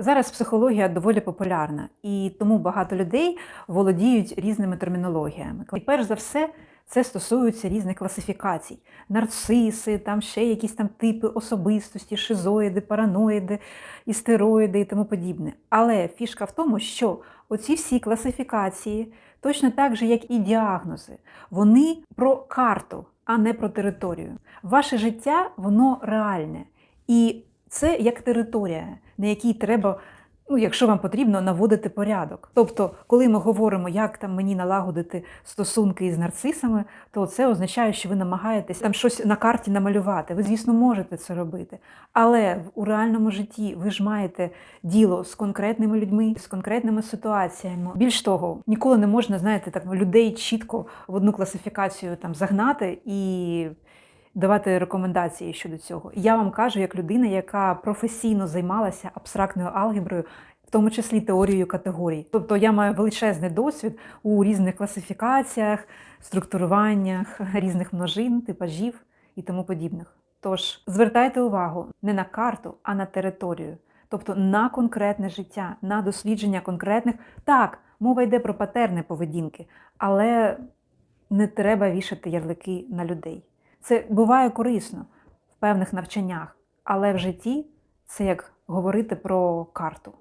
Зараз психологія доволі популярна, і тому багато людей володіють різними термінологіями. І перш за все, це стосується різних класифікацій: нарциси, там ще якісь там типи особистості, шизоїди, параноїди, істероїди і тому подібне. Але фішка в тому, що оці всі класифікації, точно так же, як і діагнози, вони про карту, а не про територію. Ваше життя воно реальне. І це як територія, на якій треба, ну, якщо вам потрібно, наводити порядок. Тобто, коли ми говоримо, як там мені налагодити стосунки із нарцисами, то це означає, що ви намагаєтесь там щось на карті намалювати. Ви, звісно, можете це робити. Але у реальному житті ви ж маєте діло з конкретними людьми, з конкретними ситуаціями. Більш того, ніколи не можна, знаєте, так людей чітко в одну класифікацію там загнати і давати рекомендації щодо цього. Я вам кажу, як людина, яка професійно займалася абстрактною алгеброю, в тому числі теорією категорій. Тобто я маю величезний досвід у різних класифікаціях, структуруваннях різних множин, типажів і тому подібних. Тож звертайте увагу не на карту, а на територію, тобто на конкретне життя, на дослідження конкретних. Так, мова йде про патерни поведінки, але не треба вішати ярлики на людей. Це буває корисно в певних навчаннях, але в житті це як говорити про карту.